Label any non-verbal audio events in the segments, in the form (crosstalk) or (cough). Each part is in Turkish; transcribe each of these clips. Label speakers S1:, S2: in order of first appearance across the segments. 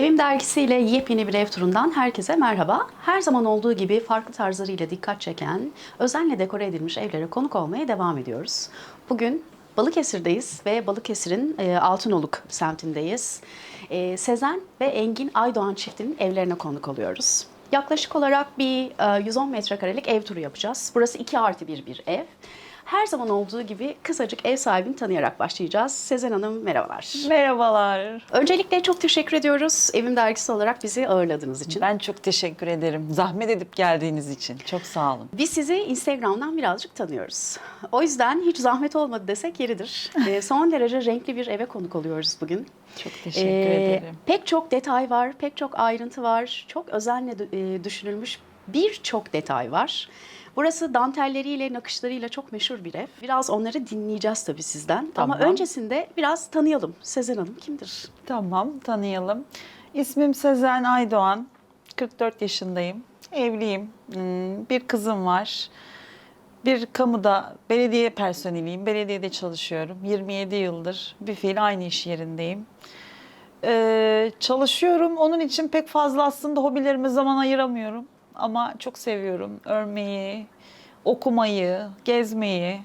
S1: Evim dergisiyle yepyeni bir ev turundan herkese merhaba. Her zaman olduğu gibi farklı tarzlarıyla dikkat çeken, özenle dekore edilmiş evlere konuk olmaya devam ediyoruz. Bugün Balıkesir'deyiz ve Balıkesir'in e, Altınoluk semtindeyiz. E, Sezen ve Engin Aydoğan çiftinin evlerine konuk oluyoruz. Yaklaşık olarak bir e, 110 metrekarelik ev turu yapacağız. Burası 2 artı 1 bir ev. Her zaman olduğu gibi kısacık ev sahibini tanıyarak başlayacağız. Sezen Hanım merhabalar.
S2: Merhabalar.
S1: Öncelikle çok teşekkür ediyoruz Evim Dergisi olarak bizi ağırladığınız için.
S2: Ben çok teşekkür ederim. Zahmet edip geldiğiniz için. Çok sağ olun.
S1: Biz sizi Instagram'dan birazcık tanıyoruz. O yüzden hiç zahmet olmadı desek yeridir. (laughs) Ee, son derece renkli bir eve konuk oluyoruz bugün.
S2: Çok teşekkür
S1: Ee,
S2: ederim.
S1: Pek çok detay var, pek çok ayrıntı var. Çok özenle e, düşünülmüş birçok detay var. Burası dantelleriyle, nakışlarıyla çok meşhur bir ev. Biraz onları dinleyeceğiz tabii sizden. Ama
S2: Tamam.
S1: öncesinde biraz tanıyalım. Sezen Hanım kimdir?
S2: Tamam, tanıyalım. İsmim Sezen Aydoğan. 44 yaşındayım. Evliyim. Hmm, Bir kızım var. Bir kamuda belediye personeliyim. Belediyede çalışıyorum. 27 yıldır bir fiil aynı iş yerindeyim. Ee, çalışıyorum. Onun için pek fazla aslında hobilerime zaman ayıramıyorum. Ama çok seviyorum örmeyi, okumayı, gezmeyi.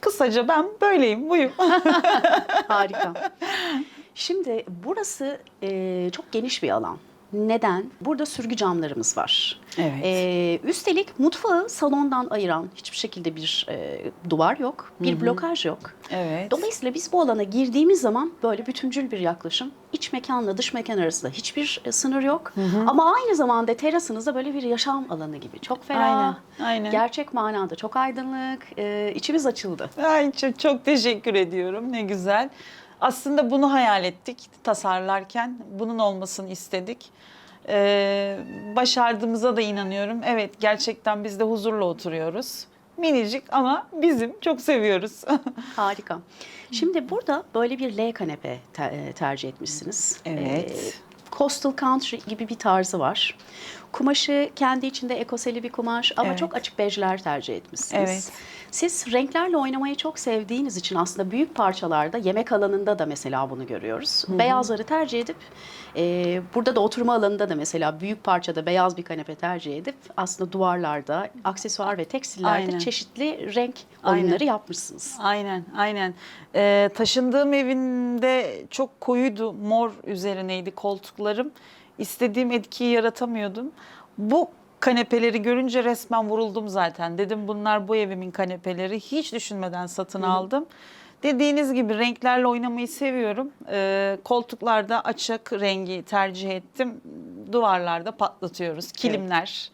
S2: Kısaca ben böyleyim, buyum. (laughs)
S1: Harika. (laughs) Şimdi burası e, çok geniş bir alan. Neden? Burada sürgü camlarımız var.
S2: Evet.
S1: E, üstelik mutfağı salondan ayıran hiçbir şekilde bir e, duvar yok, bir blokaj yok.
S2: evet.
S1: Dolayısıyla biz bu alana girdiğimiz zaman böyle bütüncül bir yaklaşım. İç mekanla dış mekan arasında hiçbir e, sınır yok. Ama aynı zamanda terasınızda böyle bir yaşam alanı gibi. Çok ferah,
S2: Aynen, aynen.
S1: gerçek manada çok aydınlık, e, içimiz açıldı.
S2: Ay çok, çok teşekkür ediyorum. Ne güzel. Aslında bunu hayal ettik tasarlarken. Bunun olmasını istedik. Ee, başardığımıza da inanıyorum. Evet gerçekten biz de huzurla oturuyoruz. Minicik ama bizim çok seviyoruz. (laughs)
S1: Harika. Şimdi burada böyle bir L kanepe te- e, tercih etmişsiniz.
S2: Evet.
S1: Ee, Coastal Country gibi bir tarzı var. Kumaşı kendi içinde ekoseli bir kumaş ama
S2: Evet.
S1: çok açık bejler tercih etmişsiniz.
S2: Evet.
S1: Siz renklerle oynamayı çok sevdiğiniz için aslında büyük parçalarda yemek alanında da mesela bunu görüyoruz. Beyazları tercih edip e, burada da oturma alanında da mesela büyük parçada beyaz bir kanepe tercih edip aslında duvarlarda aksesuar ve tekstillerde
S2: Aynen.
S1: çeşitli renk
S2: Aynen.
S1: oyunları yapmışsınız.
S2: Aynen, aynen. Ee, taşındığım evinde çok koyuydu, mor üzerineydi koltuklarım. İstediğim etkiyi yaratamıyordum. Bu kanepeleri görünce resmen vuruldum zaten. Dedim bunlar bu evimin kanepeleri. Hiç düşünmeden satın aldım. Dediğiniz gibi renklerle oynamayı seviyorum. Ee, koltuklarda açık rengi tercih ettim. Duvarlarda patlatıyoruz. Kilimler.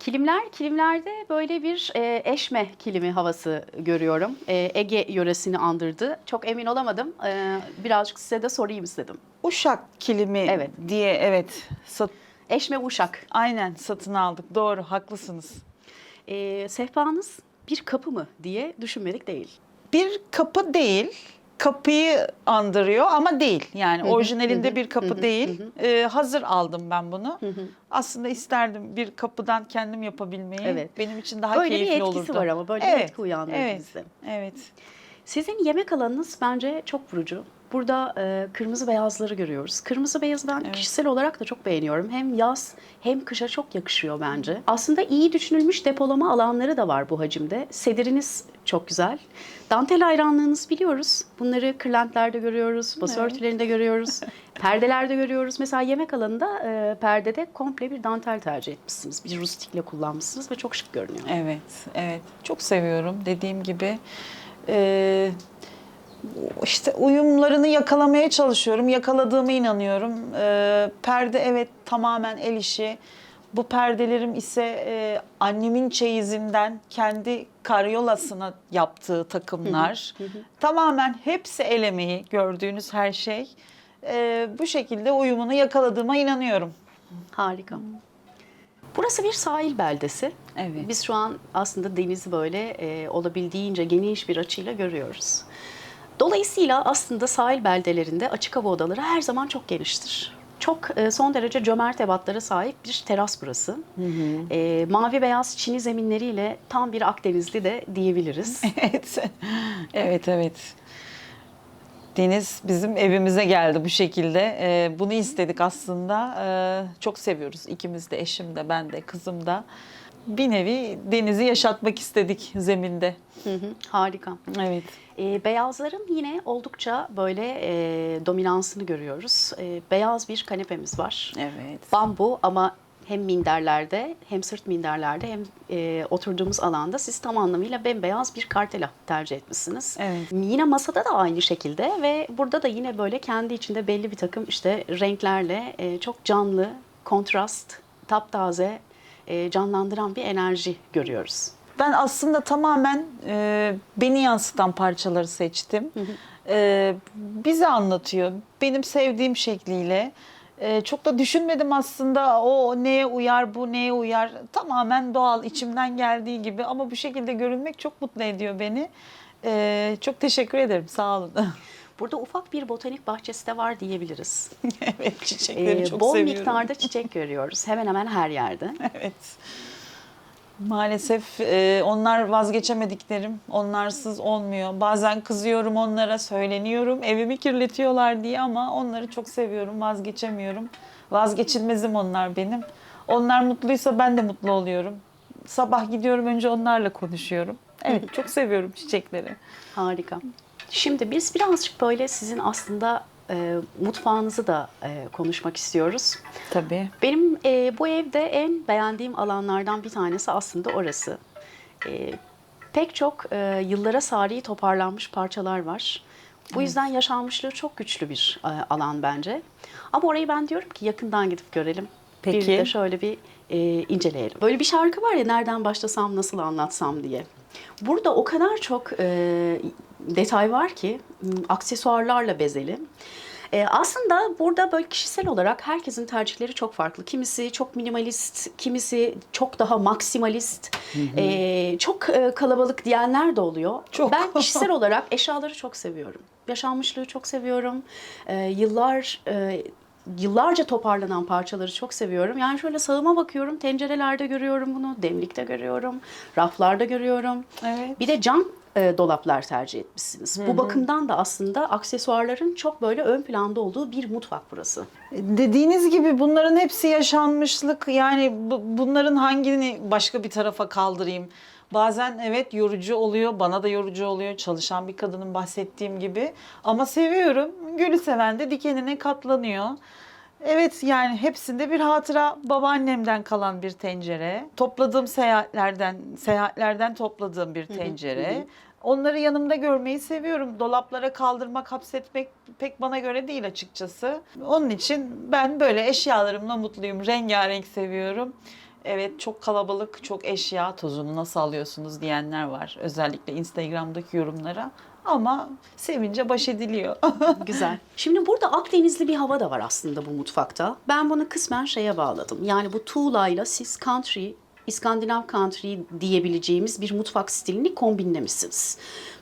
S1: Kilimler, kilimlerde böyle bir e, eşme kilimi havası görüyorum. E, Ege yöresini andırdı. Çok emin olamadım. E, birazcık size de sorayım istedim.
S2: Uşak kilimi
S1: Evet.
S2: diye evet sat,
S1: Eşme Uşak.
S2: aynen satın aldık. Doğru haklısınız.
S1: E, sehpanız bir kapı mı diye düşünmedik değil.
S2: Bir kapı değil. Kapıyı andırıyor ama değil. Yani orijinalinde bir kapı değil. Ee, hazır aldım ben bunu. Aslında isterdim bir kapıdan kendim yapabilmeyi.
S1: Evet.
S2: Benim için daha
S1: Böyle bir
S2: keyifli
S1: etkisi
S2: olurdu.
S1: var ama, böyle bir etki uyandırdı
S2: evet,
S1: bizde.
S2: Evet.
S1: Sizin yemek alanınız bence çok vurucu. Burada e, kırmızı beyazları görüyoruz. Kırmızı beyazı ben kişisel olarak da çok beğeniyorum. Hem yaz hem kışa çok yakışıyor bence. Aslında iyi düşünülmüş depolama alanları da var bu hacimde. Sediriniz çok güzel. Dantel hayranlığınızı biliyoruz. Bunları kırlentlerde görüyoruz, bası örtülerinde görüyoruz, (laughs) perdelerde görüyoruz. Mesela yemek alanında e, perdede komple bir dantel tercih etmişsiniz. Bir rustikle kullanmışsınız ve çok şık görünüyor.
S2: Evet, evet. Çok seviyorum dediğim gibi. Ee, işte uyumlarını yakalamaya çalışıyorum. Yakaladığıma inanıyorum. Ee, perde evet tamamen el işi. Bu perdelerim ise e, annemin çeyizinden kendi karyolasına yaptığı takımlar. Tamamen hepsi el emeği gördüğünüz her şey. Ee, bu şekilde uyumunu yakaladığıma inanıyorum.
S1: Harika. Burası bir sahil beldesi.
S2: Evet.
S1: Biz şu an aslında denizi böyle e, olabildiğince geniş bir açıyla görüyoruz. Dolayısıyla aslında sahil beldelerinde açık hava odaları her zaman çok geniştir. Çok e, son derece cömert ebatlara sahip bir teras burası. E, mavi beyaz çini zeminleriyle tam bir Akdenizli de diyebiliriz. (laughs)
S2: Evet. Evet, evet. Akdeniz bizim evimize geldi bu şekilde. Ee, bunu istedik aslında. Ee, çok seviyoruz ikimiz de, eşim de, ben de, kızım da. Bir nevi denizi yaşatmak istedik zeminde.
S1: Hı hı, harika.
S2: Evet.
S1: E, beyazların yine oldukça böyle e, dominansını görüyoruz. E, beyaz bir kanepemiz var.
S2: Evet.
S1: Bambu ama hem minderlerde hem sırt minderlerde hem e, oturduğumuz alanda siz tam anlamıyla bembeyaz bir kartela tercih etmişsiniz.
S2: Evet.
S1: Yine masada da aynı şekilde ve burada da yine böyle kendi içinde belli bir takım işte renklerle e, çok canlı, kontrast, taptaze, e, canlandıran bir enerji görüyoruz.
S2: Ben aslında tamamen e, beni yansıtan parçaları seçtim. E, bizi anlatıyor. Benim sevdiğim şekliyle. E, çok da düşünmedim aslında o neye uyar, bu neye uyar. Tamamen doğal, içimden geldiği gibi. Ama bu şekilde görünmek çok mutlu ediyor beni. E, çok teşekkür ederim, sağ olun. (laughs)
S1: Burada ufak bir botanik bahçesi de var diyebiliriz. (laughs)
S2: evet, çiçekleri
S1: Ee,
S2: çok
S1: bol
S2: seviyorum.
S1: miktarda (laughs) çiçek görüyoruz hemen hemen her yerde.
S2: Evet. Maalesef e, onlar vazgeçemediklerim. Onlarsız olmuyor. Bazen kızıyorum onlara, söyleniyorum. Evimi kirletiyorlar diye ama onları çok seviyorum, vazgeçemiyorum. Vazgeçilmezim onlar benim. Onlar mutluysa ben de mutlu oluyorum. Sabah gidiyorum önce onlarla konuşuyorum. Evet, (laughs) çok seviyorum çiçekleri.
S1: Harika. Şimdi biz birazcık böyle sizin aslında e, mutfağınızı da e, konuşmak istiyoruz.
S2: Tabii.
S1: Benim e, bu evde en beğendiğim alanlardan bir tanesi aslında orası. E, pek çok e, yıllara sari toparlanmış parçalar var. Bu yüzden yaşanmışlığı çok güçlü bir e, alan bence. Ama orayı ben diyorum ki yakından gidip görelim.
S2: Peki.
S1: Bir de şöyle bir e, inceleyelim. Böyle bir şarkı var ya nereden başlasam nasıl anlatsam diye. Burada o kadar çok e, detay var ki m, aksesuarlarla bezeli. E, aslında burada böyle kişisel olarak herkesin tercihleri çok farklı. Kimisi çok minimalist, kimisi çok daha maksimalist, e, çok e, kalabalık diyenler de oluyor.
S2: Çok.
S1: Ben kişisel olarak eşyaları çok seviyorum. Yaşanmışlığı çok seviyorum. E, yıllar e, yıllarca toparlanan parçaları çok seviyorum. Yani şöyle sağıma bakıyorum, tencerelerde görüyorum bunu, demlikte görüyorum, raflarda görüyorum.
S2: Evet.
S1: Bir de cam e, dolaplar tercih etmişsiniz. Bu bakımdan da aslında aksesuarların çok böyle ön planda olduğu bir mutfak burası.
S2: Dediğiniz gibi bunların hepsi yaşanmışlık. Yani bu- bunların hangini başka bir tarafa kaldırayım? Bazen evet yorucu oluyor, bana da yorucu oluyor. Çalışan bir kadının bahsettiğim gibi. Ama seviyorum. Gülü seven de dikenine katlanıyor. Evet yani hepsinde bir hatıra babaannemden kalan bir tencere. Topladığım seyahatlerden, seyahatlerden topladığım bir tencere. Onları yanımda görmeyi seviyorum. Dolaplara kaldırmak, hapsetmek pek bana göre değil açıkçası. Onun için ben böyle eşyalarımla mutluyum. Rengarenk seviyorum. Evet çok kalabalık, çok eşya tozunu nasıl alıyorsunuz diyenler var. Özellikle Instagram'daki yorumlara. Ama sevince baş ediliyor. (laughs)
S1: Güzel. Şimdi burada Akdenizli bir hava da var aslında bu mutfakta. Ben bunu kısmen şeye bağladım. Yani bu tuğlayla siz country, İskandinav country diyebileceğimiz bir mutfak stilini kombinlemişsiniz.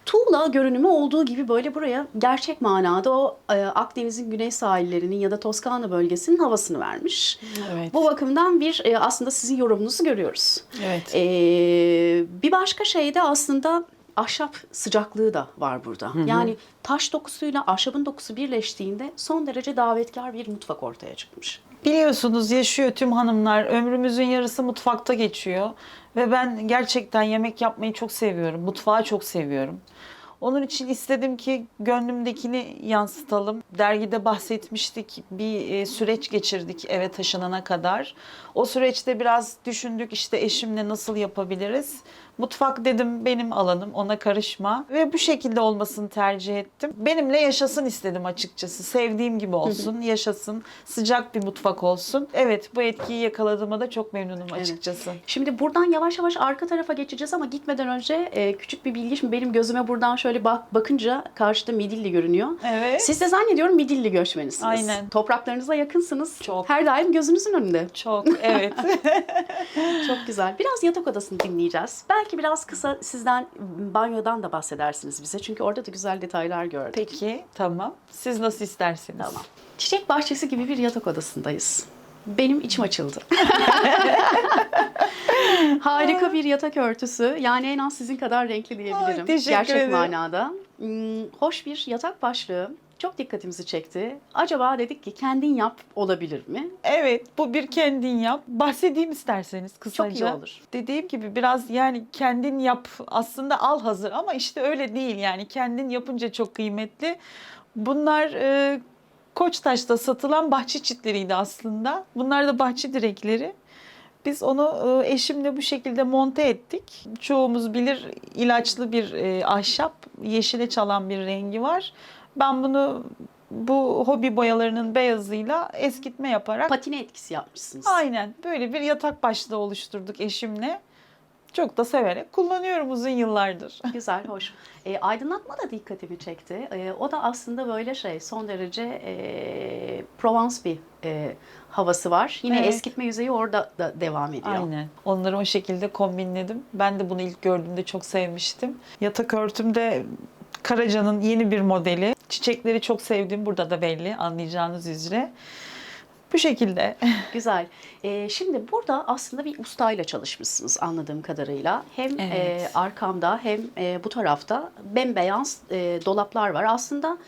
S1: Tuğla görünümü olduğu gibi böyle buraya gerçek manada o e, Akdeniz'in güney sahillerinin ya da Toskana bölgesinin havasını vermiş.
S2: Evet.
S1: Bu bakımdan bir e, aslında sizin yorumunuzu görüyoruz.
S2: Evet.
S1: Ee, bir başka şey de aslında ahşap sıcaklığı da var burada. Yani taş dokusuyla ahşabın dokusu birleştiğinde son derece davetkar bir mutfak ortaya çıkmış.
S2: Biliyorsunuz yaşıyor tüm hanımlar. Ömrümüzün yarısı mutfakta geçiyor. Ve ben gerçekten yemek yapmayı çok seviyorum. Mutfağı çok seviyorum. Onun için istedim ki gönlümdekini yansıtalım. Dergide bahsetmiştik. Bir e, süreç geçirdik eve taşınana kadar. O süreçte biraz düşündük işte eşimle nasıl yapabiliriz. Mutfak dedim benim alanım ona karışma ve bu şekilde olmasını tercih ettim. Benimle yaşasın istedim açıkçası. Sevdiğim gibi olsun, (laughs) yaşasın. Sıcak bir mutfak olsun. Evet bu etkiyi yakaladığıma da çok memnunum açıkçası.
S1: Şimdi buradan yavaş yavaş arka tarafa geçeceğiz ama gitmeden önce e, küçük bir bilgi. Şimdi benim gözüme buradan şöyle bak bakınca karşıda Midilli görünüyor.
S2: Evet.
S1: Siz de zannediyorum Midilli göçmenisiniz.
S2: Aynen.
S1: Topraklarınıza yakınsınız.
S2: Çok.
S1: Her daim gözünüzün önünde.
S2: Çok evet. (laughs)
S1: Çok güzel. Biraz yatak odasını dinleyeceğiz. Belki biraz kısa sizden banyodan da bahsedersiniz bize. Çünkü orada da güzel detaylar gördük.
S2: Peki tamam. Siz nasıl isterseniz.
S1: Tamam. Çiçek bahçesi gibi bir yatak odasındayız. Benim içim açıldı. (laughs) Harika bir yatak örtüsü. Yani en az sizin kadar renkli diyebilirim.
S2: Ay, teşekkür
S1: Gerçek
S2: ederim.
S1: manada. Hmm, hoş bir yatak başlığı. Çok dikkatimizi çekti. Acaba dedik ki kendin yap olabilir mi?
S2: Evet, bu bir kendin yap. Bahsedeyim isterseniz kısaca.
S1: Çok iyi olur.
S2: Dediğim gibi biraz yani kendin yap aslında al hazır ama işte öyle değil yani kendin yapınca çok kıymetli. Bunlar e, Koçtaş'ta satılan bahçe çitleriydi aslında. Bunlar da bahçe direkleri. Biz onu e, eşimle bu şekilde monte ettik. Çoğumuz bilir ilaçlı bir e, ahşap, yeşile çalan bir rengi var. Ben bunu bu hobi boyalarının beyazıyla eskitme yaparak
S1: Patine etkisi yapmışsınız.
S2: Aynen böyle bir yatak başlığı oluşturduk eşimle. Çok da severek kullanıyorum uzun yıllardır. (laughs)
S1: Güzel, hoş. E, aydınlatma da dikkatimi çekti. E, o da aslında böyle şey, son derece e, Provence bir e, havası var. Yine
S2: Evet.
S1: eskitme yüzeyi orada da devam ediyor.
S2: Aynen. Onları o şekilde kombinledim. Ben de bunu ilk gördüğümde çok sevmiştim. Yatak örtümde Karaca'nın yeni bir modeli. Çiçekleri çok sevdim. Burada da belli anlayacağınız üzere. Bu şekilde. (laughs)
S1: Güzel. E, şimdi burada aslında bir ustayla çalışmışsınız anladığım kadarıyla. Hem
S2: Evet.
S1: e, arkamda hem e, bu tarafta bembeyaz e, dolaplar var. Aslında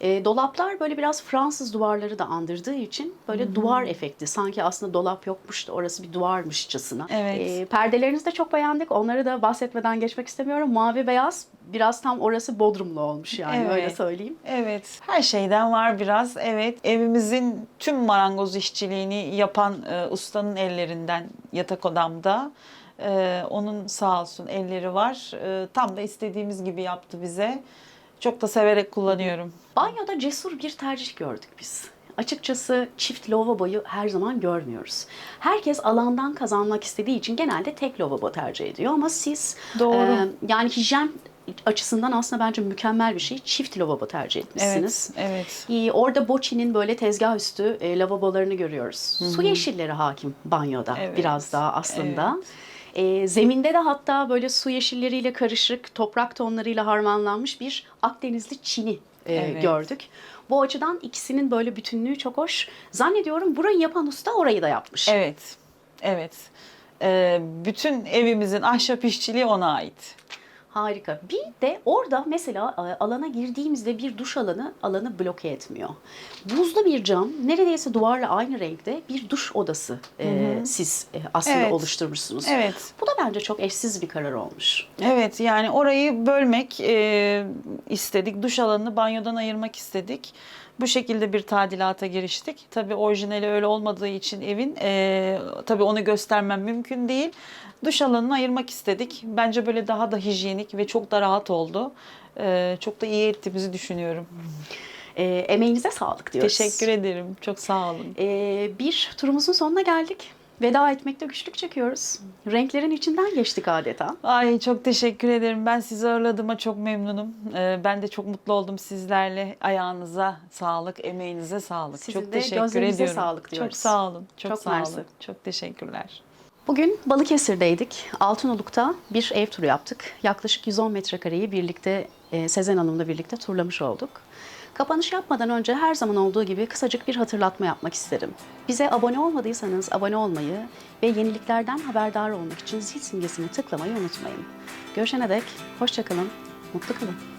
S1: e, dolaplar böyle biraz Fransız duvarları da andırdığı için böyle duvar efekti. Sanki aslında dolap yokmuş da orası bir duvarmışçasına.
S2: Evet.
S1: E, perdelerinizi de çok beğendik. Onları da bahsetmeden geçmek istemiyorum. Mavi beyaz biraz tam orası Bodrumlu olmuş yani
S2: Evet.
S1: öyle söyleyeyim.
S2: Evet. Her şeyden var biraz. Evet. Evimizin tüm marangoz işçiliğini yapan e, ustanın ellerinden yatak odamda. E, onun sağ olsun elleri var. E, tam da istediğimiz gibi yaptı bize. Çok da severek kullanıyorum.
S1: Banyoda cesur bir tercih gördük biz. Açıkçası çift lavaboyu her zaman görmüyoruz. Herkes alandan kazanmak istediği için genelde tek lavabo tercih ediyor ama siz
S2: Doğru.
S1: e, yani hijyen açısından aslında bence mükemmel bir şey. Çift lavabo tercih etmişsiniz.
S2: Evet. Evet.
S1: İyi, Orada Bochi'nin böyle tezgah üstü e, lavabolarını görüyoruz. Su yeşilleri hakim banyoda
S2: Evet.
S1: biraz daha aslında. E, zeminde de hatta böyle su yeşilleriyle karışık toprak tonlarıyla harmanlanmış bir Akdenizli çini e,
S2: Evet.
S1: gördük. Bu açıdan ikisinin böyle bütünlüğü çok hoş. Zannediyorum burayı yapan usta orayı da yapmış.
S2: Evet. Evet. E, bütün evimizin ahşap işçiliği ona ait.
S1: Harika. Bir de orada mesela e, alana girdiğimizde bir duş alanı alanı bloke etmiyor. Buzlu bir cam neredeyse duvarla aynı renkte bir duş odası e, siz e, aslında
S2: Evet.
S1: oluşturmuşsunuz.
S2: Evet.
S1: Bu da bence çok eşsiz bir karar olmuş.
S2: Evet yani orayı bölmek e, istedik. Duş alanını banyodan ayırmak istedik. Bu şekilde bir tadilata giriştik. Tabii orijinali öyle olmadığı için evin e, tabii onu göstermem mümkün değil. Duş alanını ayırmak istedik. Bence böyle daha da hijyenik ve çok da rahat oldu. E, çok da iyi ettiğimizi düşünüyorum.
S1: E, emeğinize sağlık diyoruz.
S2: Teşekkür ederim. Çok sağ olun.
S1: E, bir turumuzun sonuna geldik. Veda etmekte güçlük çekiyoruz. Renklerin içinden geçtik adeta.
S2: Ay çok teşekkür ederim. Ben sizi ağırladığıma çok memnunum. Ee, ben de çok mutlu oldum sizlerle. Ayağınıza sağlık, emeğinize sağlık.
S1: Sizin
S2: çok
S1: de
S2: teşekkür ediyorum.
S1: sağlık diyoruz.
S2: Çok sağ olun. Çok,
S1: Çok
S2: sağ
S1: mersi.
S2: olun. Çok teşekkürler.
S1: Bugün Balıkesir'deydik. Altınoluk'ta bir ev turu yaptık. Yaklaşık 110 metrekareyi birlikte e, Sezen Hanım'la birlikte turlamış olduk. Kapanış yapmadan önce her zaman olduğu gibi kısacık bir hatırlatma yapmak isterim. Bize abone olmadıysanız abone olmayı ve yeniliklerden haberdar olmak için zil simgesini tıklamayı unutmayın. Görüşene dek hoşçakalın, mutlu kalın.